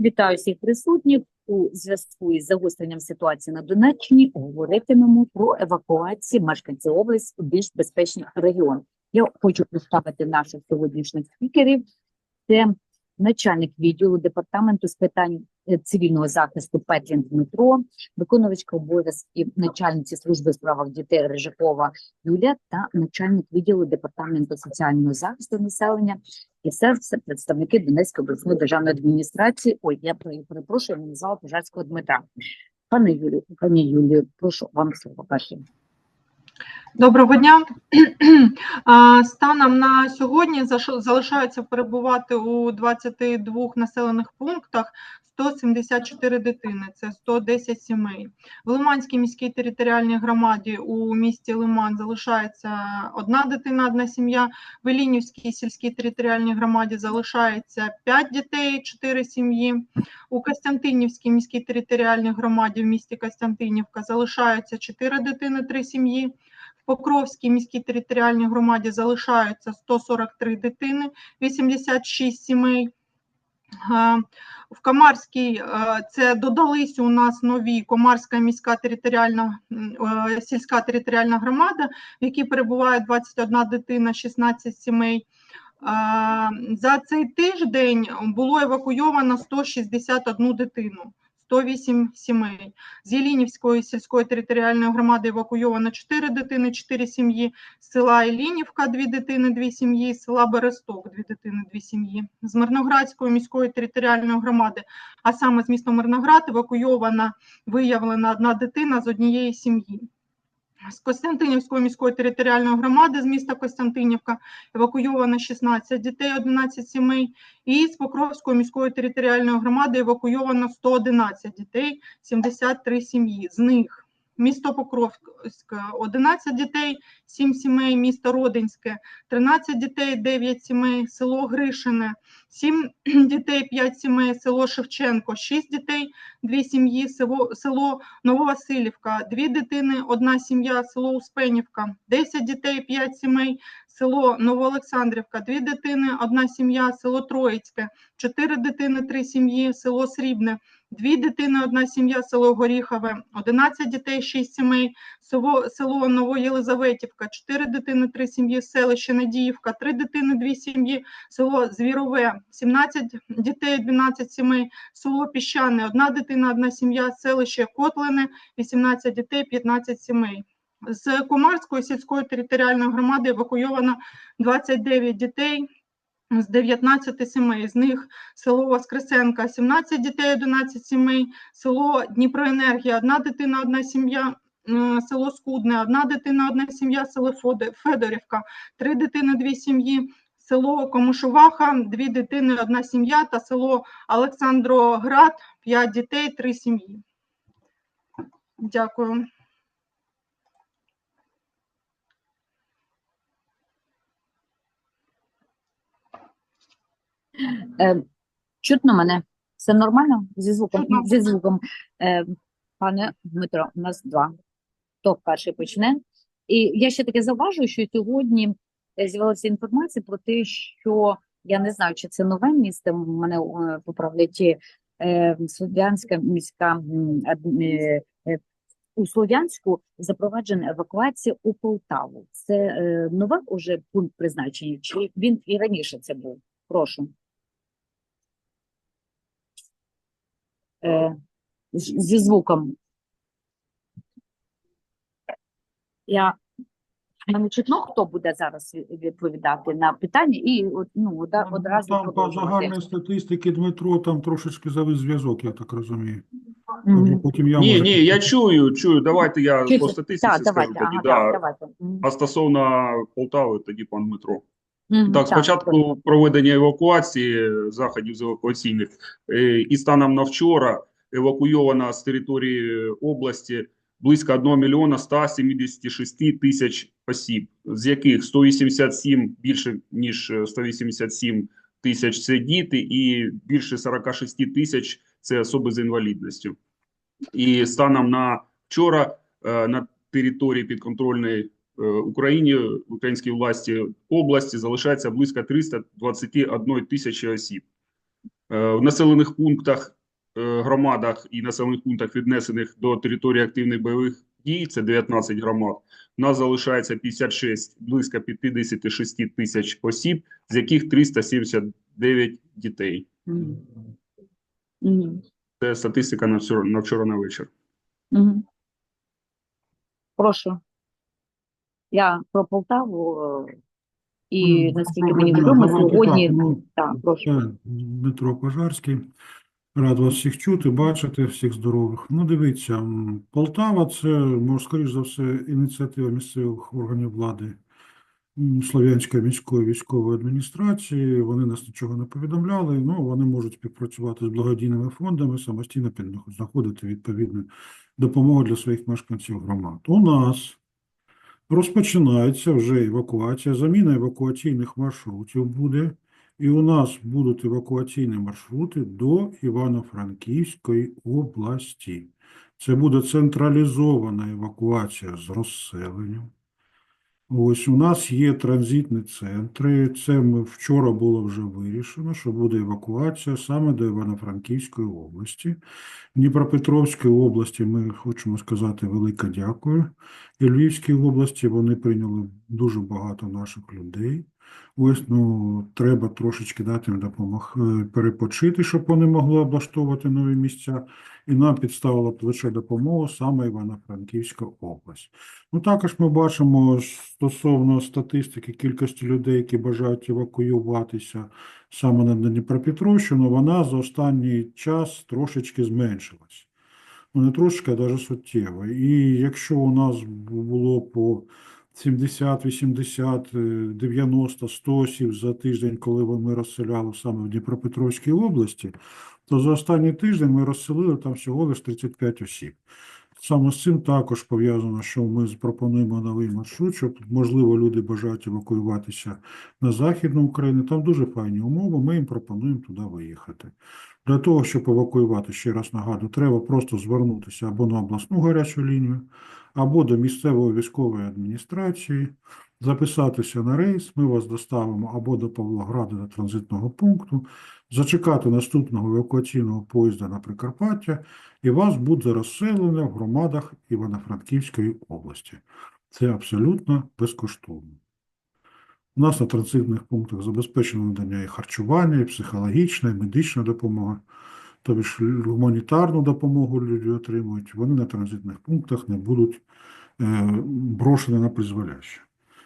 Вітаю всіх присутніх. У зв'язку із загостренням ситуації на Донеччині говоритимемо про евакуацію мешканців області у більш безпечний регіон. Я хочу представити наших сьогоднішніх спікерів. Це начальник відділу департаменту з питань цивільного захисту Петлін Дмитро, виконувачка обов'язків начальниці служби у справах дітей Рижакова Юлія та начальник відділу департаменту соціального захисту населення і це все представники Донецької обласної державної адміністрації. Ой, я перепрошую, я назвала Пожарського Дмитра. Пане Юлію, пані Юлію, прошу вам слово перше. Доброго дня. Станом на сьогодні залишаються перебувати у 22 населених пунктах 174 дитини, це 110 сімей. В Лиманській міській територіальній громаді у місті Лиман залишається одна дитина, одна сім'я. В Елінівській сільській територіальній громаді залишається 5 дітей, 4 сім'ї. У Костянтинівській міській територіальній громаді в місті Костянтинівка залишаються 4 дитини, 3 сім'ї. Покровській міській територіальній громаді залишаються 143 дитини, 86 сімей. Е, В Камарській е, це додались у нас нові Комарська міська територіальна е, сільська територіальна громада, в якій перебуває 21 дитина, 16 сімей. За цей тиждень було евакуйовано 161 дитину. 108 сімей. З Єлінівської сільської територіальної громади евакуйовано 4 дитини, 4 сім'ї. З села Єлінівка 2 дитини, 2 сім'ї. З села Бересток 2 дитини, 2 сім'ї. З Мирноградської міської територіальної громади, а саме з міста Мирноград, евакуйована, виявлена одна дитина з однієї сім'ї. З Костянтинівської міської територіальної громади з міста Костянтинівка евакуйовано 16 дітей, 11 сімей. І з Покровської міської територіальної громади евакуйовано 111 дітей, 73 сім'ї. З них місто Покровськ 11 дітей, 7 сімей, місто Родинське 13 дітей, 9 сімей, село Гришине, 7 дітей, 5 сімей, село Шевченко, 6 дітей, 2 сім'ї, село, село Нововасилівка, 2 дитини, 1 сім'я, село Успенівка, 10 дітей, 5 сімей, село Новоолександрівка, 2 дитини, 1 сім'я, село Троїцьке, 4 дитини, 3 сім'ї, село Срібне, 2 дитини, 1 сім'я, село Горіхове, 11 дітей, 6 сімей, село, Новоєлизаветівка, 4 дитини, 3 сім'ї, селище Надіївка, 3 дитини, 2 сім'ї, село Звірове, 17 дітей, 12 сімей, село Піщане, 1 дитина, 1 сім'я, селище Котлине, 18 дітей, 15 сімей. З Комарської сільської територіальної громади евакуйовано 29 дітей з 19 сімей. З них село Воскресенка 17 дітей, 11 сімей, село Дніпроенергія, одна дитина, одна сім'я. Село Скудне, одна дитина, одна сім'я, село Федорівка, три дитини, дві сім'ї, село Комушуваха, дві дитини, одна сім'я та село Олександроград, п'ять дітей, три сім'ї. Дякую. Е, чутно мене? Все нормально? Зі звуком? Зі звуком. Е, пане Дмитро, у нас два. Хто перший почне? І я ще таке зауважую, що сьогодні е, з'явилася інформація про те, що я не знаю, чи це нове місто, мене е, поправлять е, Слов'янська міська е, е, у Слов'янську запроваджена евакуація у Полтаву. Це е, новий уже пункт призначення, чи він і раніше це був? Прошу. Е, зі звуком. Я мене чутно, хто буде зараз відповідати на питання, і ну, одразу Там по загальної статистики Дмитро там трошечки завис зв'язок, я так розумію. Потім я Ні, може, ні, я чую, чую. Давайте я Чуєте? по статистиці Так, скажу давайте, тоді. ага, да. давайте. А стосовно Полтави, тоді пан Дмитро. Так, спочатку проведення евакуації, заходів з евакуаційних, е, і станом на вчора евакуйовано з території області близько 1 мільйона 176 тисяч осіб, з яких 187, більше ніж е, 187 тисяч – це діти, і більше 46 тисяч – це особи з інвалідністю. І станом на вчора е, на території підконтрольної Е, Україні, українській власті області залишається близько 321 тисячі осіб. Е, В населених пунктах, е, громадах і населених пунктах, віднесених до території активних бойових дій, це 19 громад, у нас залишається 56, близько 56 тисяч осіб, з яких 379 дітей. Мгм. Мгм. Це статистика на вчора на, вчора на вечір. Прошу. Я про Полтаву, і Ну, наскільки мені відомо, сьогодні так, ну, прошу. Дмитро Пожарський. Рад вас всіх чути, бачити, всіх здорових. Ну, дивіться, Полтава це, може, скоріш за все, ініціатива місцевих органів влади Слов'янської міської військової адміністрації. Вони нас нічого не повідомляли. Ну, вони можуть співпрацювати з благодійними фондами, самостійно знаходити відповідну допомогу для своїх мешканців громад. У нас розпочинається вже евакуація, заміна евакуаційних маршрутів буде. І у нас будуть евакуаційні маршрути до Івано-Франківської області. Це буде централізована евакуація з розселенням. Ось у нас є транзитні центри. Це ми вчора було вже вирішено, що буде евакуація саме до Івано-Франківської області. Дніпропетровській області ми хочемо сказати велике дякую. І Львівській області вони прийняли дуже багато наших людей. Ось, ну, треба трошечки дати їм допомог е, перепочити, щоб вони могли облаштовувати нові місця. І нам підставила плече допомогу саме Івано-Франківська область. Ну, також ми бачимо стосовно статистики кількості людей, які бажають евакуюватися саме на Дніпропетровщину, вона за останній час трошечки зменшилась. Ну, не трошечки, а навіть суттєво. І якщо у нас було по 70, 80, е, 90, 100 осіб за тиждень, коли ми розселяли саме в Дніпропетровській області, то за останній тиждень ми розселили там всього лише 35 осіб. Саме з цим також пов'язано, що ми пропонуємо новий маршрут, щоб, можливо, люди бажають евакуюватися на Західну Україну. Там дуже файні умови, ми їм пропонуємо туди виїхати. Для того, щоб евакуювати, ще раз нагадую, треба просто звернутися або на обласну гарячу лінію, або до місцевої військової адміністрації, записатися на рейс, ми вас доставимо або до Павлограда до транзитного пункту, зачекати наступного евакуаційного поїзда на Прикарпаття, і вас буде розселено в громадах Івано-Франківської області. Це абсолютно безкоштовно. У нас на транзитних пунктах забезпечено надання і харчування, і психологічна, і медична допомога. Тобто гуманітарну допомогу люди отримують, вони на транзитних пунктах не будуть е, брошені на призволяще.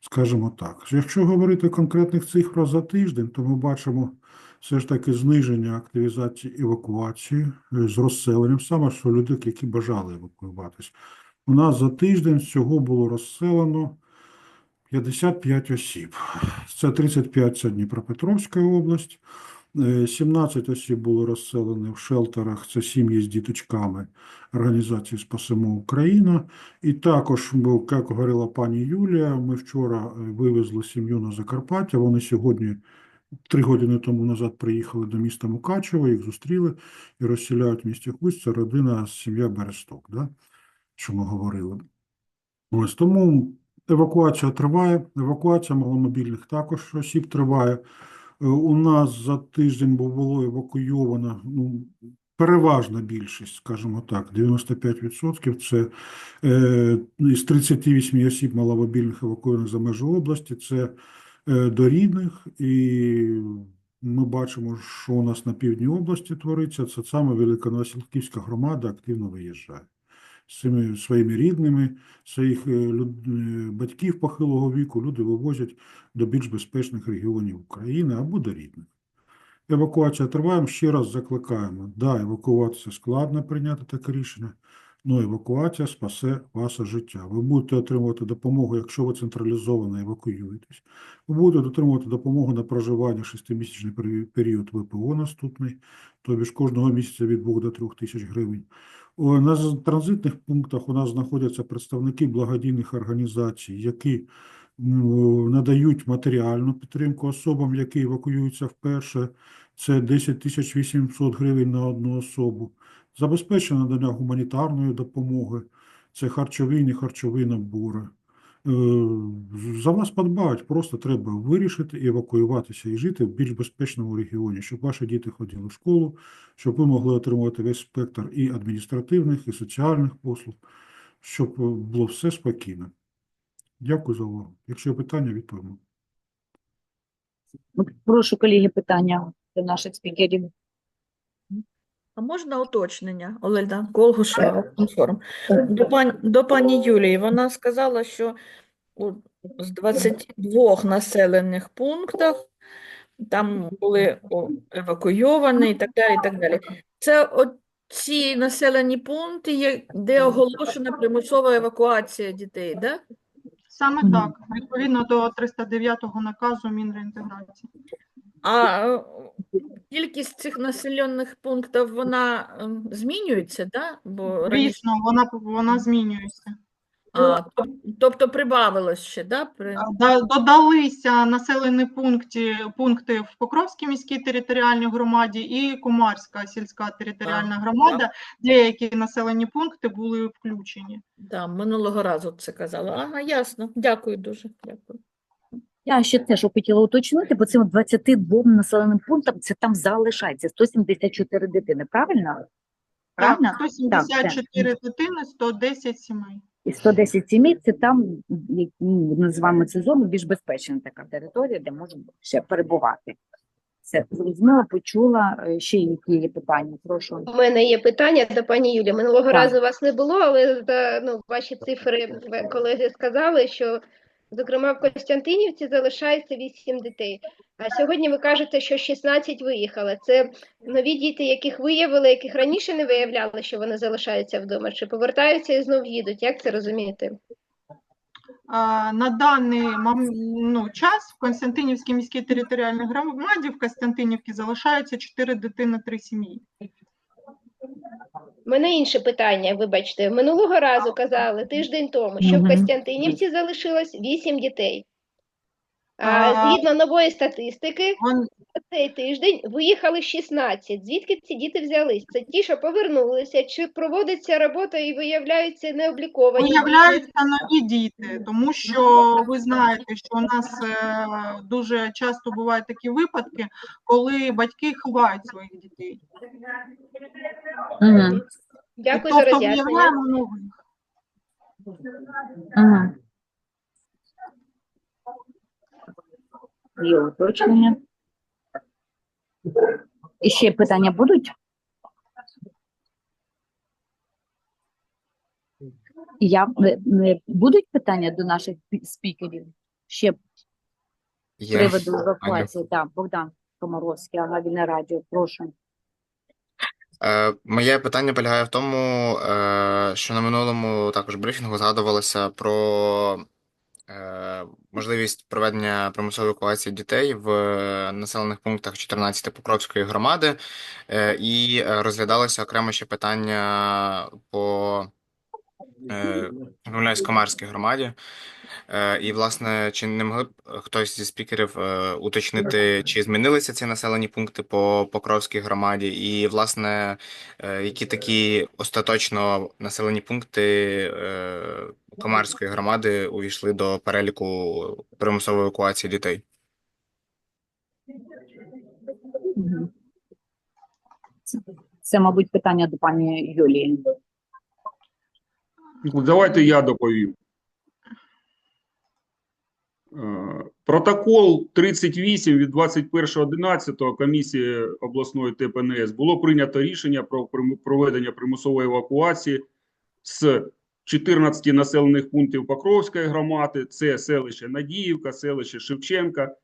Скажімо так. Якщо говорити конкретних цифр за тиждень, то ми бачимо все ж таки зниження активізації евакуації е, з розселенням, саме що людей, які бажали евакуюватись. У нас за тиждень всього було розселено 55 осіб. Це 35 – це Дніпропетровська область, е, 17 осіб було розселені в шелтерах, це сім'ї з діточками організації «Спасемо Україна». І також, як говорила пані Юлія, ми вчора е, вивезли сім'ю на Закарпаття, вони сьогодні Три години тому назад приїхали до міста Мукачево, їх зустріли і розселяють в місті Хусть. Це родина, сім'я Бересток, да? що ми говорили. Ось тому евакуація триває, евакуація маломобільних також осіб триває. Е, У нас за тиждень було евакуйовано ну, переважна більшість, скажімо так, 95% це е, із 38 осіб маломобільних евакуйованих за межі області, це до рідних, і ми бачимо, що у нас на півдні області твориться. Це саме Великоновосілківська громада активно виїжджає з цими своїми рідними, своїх е, люд- е, батьків похилого віку люди вивозять до більш безпечних регіонів України або до рідних. Евакуація триває. Ще раз закликаємо. Да, евакуватися складно прийняти таке рішення, але евакуація спасе ваше життя. Ви будете отримувати допомогу, якщо ви централізовано евакуюєтесь. Ви будете отримувати допомогу на проживання шестимісячний період ВПО наступний, тобі ж кожного місяця від 2 до 3 тисяч гривень. На транзитних пунктах у нас знаходяться представники благодійних організацій, які надають матеріальну підтримку особам, які евакуюються вперше. Це 10 тисяч 800 гривень на одну особу. Забезпечено надання гуманітарної допомоги, це харчові і нехарчові набори. за вас подбають, просто треба вирішити, евакуюватися і жити в більш безпечному регіоні, щоб ваші діти ходили в школу, щоб ви могли отримувати весь спектр і адміністративних, і соціальних послуг, щоб е, було все спокійно. Дякую за увагу. Якщо є питання, відповімо. Прошу, колеги, питання до наших спікерів. А можна уточнення, Олена Колгушева, конформ. До, пан, до пані Юлії, вона сказала, що з 22 населених пунктах там були евакуйовані і так далі, і так далі. Це ці населені пункти, де оголошена примусова евакуація дітей, да? Саме Мгм. так, відповідно до 309 наказу Мінреінтеграції. А кількість цих населених пунктів, вона ем, змінюється, да? Бо раніше Звісно, вона, вона змінюється. А, тобто прибавилось ще, да? При... Додалися населені пункти, пункти в Покровській міській територіальній громаді і Комарська сільська територіальна громада. Деякі населені пункти були включені. Да, минулого разу це казала. Ага, ясно. Дякую дуже. Дякую. Я ще теж хотіла уточнити, бо цим 22 населеним пунктам це там залишається 174 дитини, правильно? Правильно? Так, Так, 174 дитини, 110 сімей. І 110 сімей це там, ну, називаємо це зону, більш безпечна така територія, де можна ще перебувати. Це зрозуміла, почула. Е, Ще які є питання? Прошу. У мене є питання до пані Юлі. Минулого Так. разу вас не було, але ну, ваші цифри колеги сказали, що зокрема в Костянтинівці залишається 8 дітей. А сьогодні ви кажете, що 16 виїхали. Це нові діти, яких виявили, яких раніше не виявляли, що вони залишаються вдома, чи повертаються і знов їдуть. Як це розуміти? На даний ну, час в Константинівській міській територіальній громаді в Костянтинівці залишається 4 дитини, 3 сім'ї. Мене інше питання, вибачте. Минулого разу казали тиждень тому, що в Костянтинівці залишилось 8 дітей. А, згідно нової статистики, Вон- цей тиждень виїхали 16. Звідки ці діти взялись? Це ті, що повернулися, чи проводиться робота і виявляються необліковані? Виявляються нові діти, тому що ви знаєте, що у нас е, дуже часто бувають такі випадки, коли батьки ховають своїх дітей. Угу. Дякую за тобто роз'яснення. виявляємо нових. Угу. Є уточнення. І ще питання будуть? Я, не- не- будуть питання до наших спікерів? Ще з приводу евакуації. Так, Богдан Комаровський, ага, Вільне радіо, прошу. Е, Моє питання полягає в тому, е, що на минулому також брифінгу згадувалося про е, можливість проведення примусової евакуації дітей в населених пунктах 14 Покровської громади, е, і е, розглядалося окремо ще питання по е, помиляюсь, Комарській громаді. Е, І, власне, чи не могли б хтось зі спікерів е, уточнити, чи змінилися ці населені пункти по Покровській громаді, і, власне, е, які такі остаточно населені пункти е, Комарської громади увійшли до переліку примусової евакуації дітей? Це, мабуть, питання до пані Юлії. Ну, Давайте я доповім. Е, Протокол 38 від 21.11 комісії обласної ТПНС було прийнято рішення про проведення примусової евакуації з 14 населених пунктів Покровської громади. Це селище Надіївка, селище Шевченка,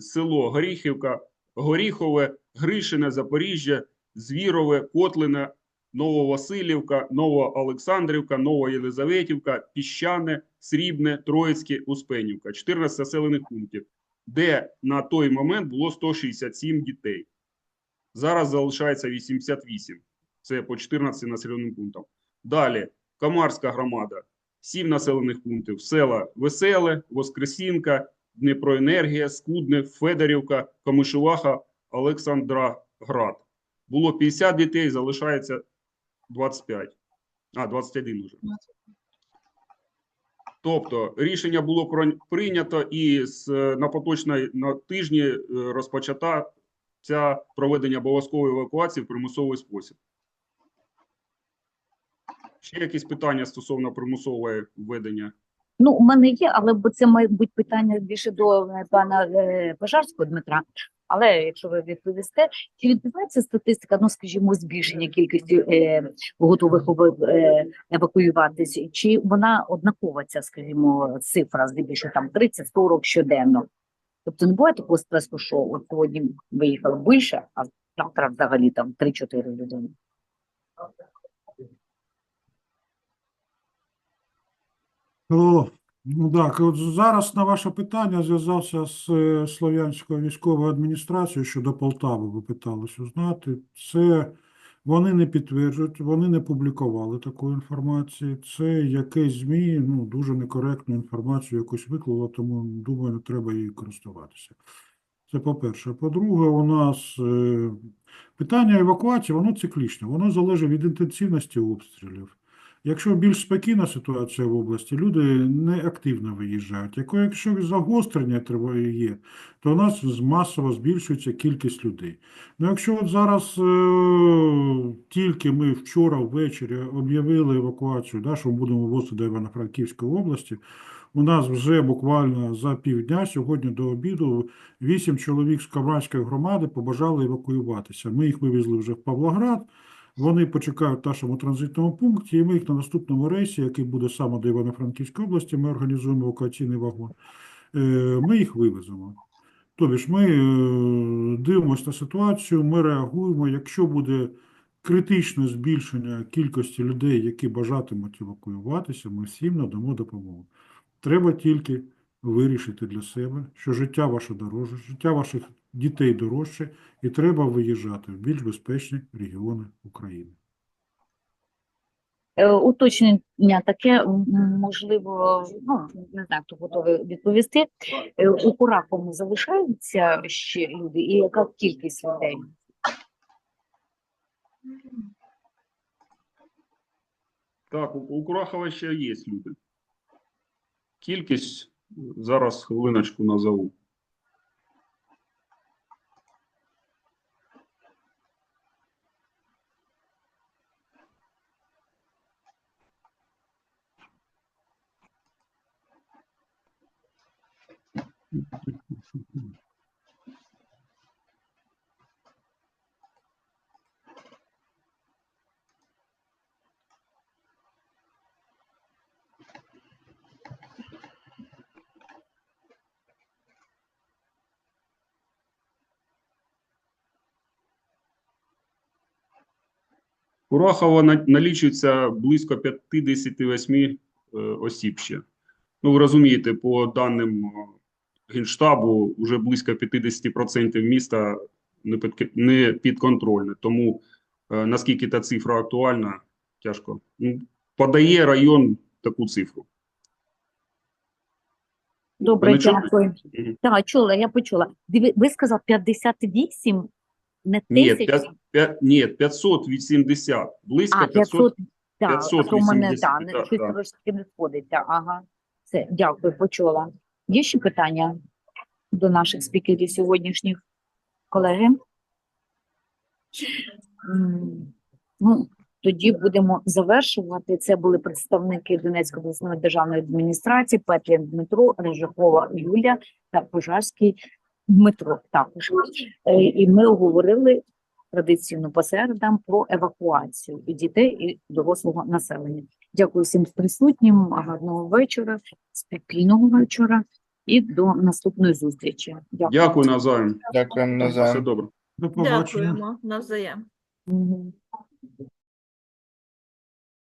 село Горіхівка, Горіхове, Гришине, Запоріжжя, Звірове, Котлине, Нововасилівка, Новоолександрівка, Новоєлизаветівка, Піщане, Срібне, Троїцьке, Успенівка. 14 населених пунктів, де на той момент було 167 дітей. Зараз залишається 88. Це по 14 населеним пунктам. Далі Камарська громада, 7 населених пунктів, села Веселе, Воскресінка, Дніпроенергія, Скудне, Федорівка, Камишуваха, Олександраград. Було 50 дітей, залишається 25. А, 21 уже. Тобто рішення було про- прийнято і з, е, на поточний на тижні е, розпочата ця проведення обов'язкової евакуації в примусовий спосіб. Ще якісь питання стосовно примусового введення? Ну, у мене є, але бо це має бути питання більше до е, пана Пожарського Дмитра. Але якщо ви відповісте, чи відбувається статистика, ну скажімо, збільшення кількості е, готових е, евакуюватися, чи вона однакова ця, скажімо, цифра, здебільшого там 30-40 щоденно? Тобто не буває такого стресу, що от сьогодні виїхало більше, а завтра взагалі там 3-4 людини. О, ну так, от зараз на ваше питання зв'язався з е, Слов'янською військовою адміністрацією щодо Полтави, ви питалися узнати. Це вони не підтверджують, вони не публікували такої інформації. Це якесь ЗМІ, ну, дуже некоректну інформацію якусь виклало, тому, думаю, треба її користуватися. Це по-перше. По-друге, у нас е, питання евакуації, воно циклічне, воно залежить від інтенсивності обстрілів. Якщо більш спокійна ситуація в області, люди не активно виїжджають. Якщо загострення триває є, то у нас масово збільшується кількість людей. Ну, якщо от зараз е, тільки ми вчора ввечері об'явили евакуацію, да, що ми будемо вивозити до Івано-Франківської області, у нас вже буквально за півдня, сьогодні до обіду, вісім чоловік з Кавранської громади побажали евакуюватися. Ми їх вивезли вже в Павлоград. Вони почекають в нашому транзитному пункті, і ми їх на наступному рейсі, який буде саме до Івано-Франківської області, ми організуємо евакуаційний вагон. е, Ми їх вивеземо. Тобто ж ми е, дивимося на ситуацію, ми реагуємо. Якщо буде критичне збільшення кількості людей, які бажатимуть евакуюватися, ми всім надамо допомогу. Треба тільки вирішити для себе, що життя ваше дороже, життя ваших дітей дорожче, і треба виїжджати в більш безпечні регіони України. Е, Уточнення таке, можливо, ну, не знаю, хто готовий відповісти. Е, У Куракому залишаються ще люди, і яка кількість людей? Так, у, у Курахова ще є люди. Кількість зараз хвилиночку назову. Курахова на- налічується близько 58 е, осіб ще. Ну, ви розумієте, по даним е, Генштабу, вже близько 50% міста не, підконтрольне. Тому е, наскільки та цифра актуальна, тяжко. Ну, подає район таку цифру. Добре, дякую. Так, чула, я почула. Диві- Ви сказав 58, не Ні, тисяч? п'ят- п'ят- ні, 580, близько А, 500, 500. так, 580, то мене, щось да. трошки не сходиться. Ага, все, дякую, почула. Є ще питання до наших спікерів сьогоднішніх, колеги? Ну, тоді будемо завершувати. Це були представники Донецької обласної державної адміністрації, Петрін Дмитро, Рижакова Юлія та Пожарський Дмитро також. Е, І ми говорили традиційно по середам про евакуацію і дітей, і дорослого населення. Дякую всім присутнім, гарного вечора, спокійного вечора і до наступної зустрічі. Дякую. Дякую навзаєм. Дякуємо Все добре. До побачення. Дякуємо навзаєм.